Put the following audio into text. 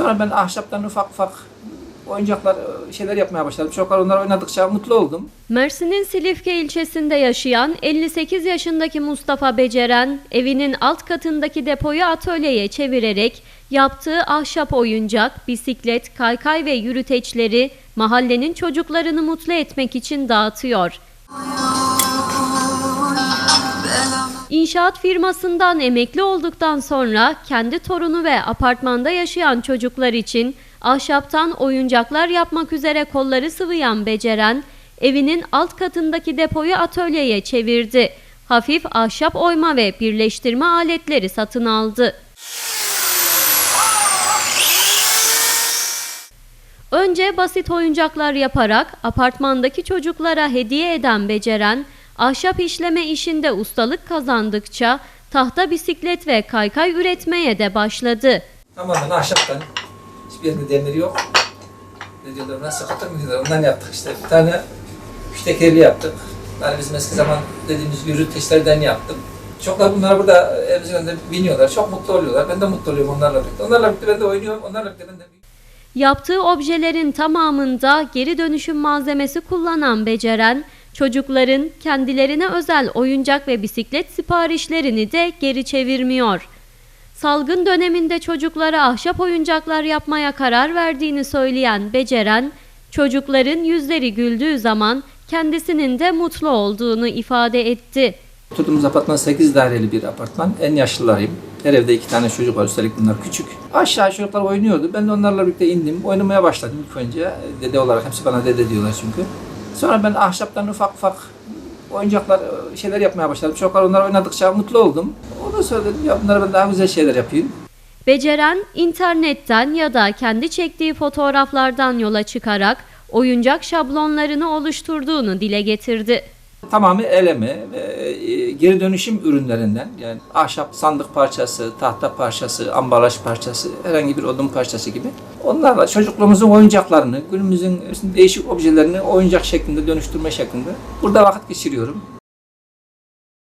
Sonra ben ahşaptan ufak ufak oyuncaklar, e, şeyler yapmaya başladım. Çocuklar onlar oynadıkça mutlu oldum. Mersin'in Silifke ilçesinde yaşayan 58 yaşındaki Mustafa Beceren, evinin alt katındaki depoyu atölyeye çevirerek yaptığı ahşap oyuncak, bisiklet, kaykay ve yürüteçleri mahallenin çocuklarını mutlu etmek için dağıtıyor. İnşaat firmasından emekli olduktan sonra kendi torunu ve apartmanda yaşayan çocuklar için ahşaptan oyuncaklar yapmak üzere kolları sıvayan Beceren, evinin alt katındaki depoyu atölyeye çevirdi. Hafif ahşap oyma ve birleştirme aletleri satın aldı. Önce basit oyuncaklar yaparak apartmandaki çocuklara hediye eden Beceren, ahşap işleme işinde ustalık kazandıkça tahta bisiklet ve kaykay üretmeye de başladı. Tamamen ahşaptan. Hiçbir yerinde demiri yok. Ne diyorlar ona? Sakatır mı diyorlar? Ondan yaptık işte. Bir tane üç tekerli yaptık. Yani bizim eski zaman dediğimiz yürüteçlerden yaptım. Çocuklar bunlar burada evimizin önünde biniyorlar. Çok mutlu oluyorlar. Ben de mutlu oluyorum onlarla birlikte. Onlarla birlikte ben de oynuyorum. Onlarla birlikte ben de Yaptığı objelerin tamamında geri dönüşüm malzemesi kullanan Beceren, çocukların kendilerine özel oyuncak ve bisiklet siparişlerini de geri çevirmiyor. Salgın döneminde çocuklara ahşap oyuncaklar yapmaya karar verdiğini söyleyen Beceren, çocukların yüzleri güldüğü zaman kendisinin de mutlu olduğunu ifade etti. Oturduğumuz apartman 8 daireli bir apartman. En yaşlılarıyım. Her evde iki tane çocuk var. Üstelik bunlar küçük. Aşağı çocuklar oynuyordu. Ben de onlarla birlikte indim. Oynamaya başladım ilk önce. Dede olarak. Hepsi bana dede diyorlar çünkü. Sonra ben ahşaptan ufak ufak oyuncaklar, şeyler yapmaya başladım. Çocuklar onlar oynadıkça mutlu oldum. Ondan sonra dedim ya bunlara ben daha güzel şeyler yapayım. Beceren internetten ya da kendi çektiği fotoğraflardan yola çıkarak oyuncak şablonlarını oluşturduğunu dile getirdi. Tamamı eleme ve e, geri dönüşüm ürünlerinden yani ahşap sandık parçası, tahta parçası, ambalaj parçası, herhangi bir odun parçası gibi. Onlarla çocukluğumuzun oyuncaklarını, günümüzün değişik objelerini oyuncak şeklinde dönüştürme şeklinde burada vakit geçiriyorum.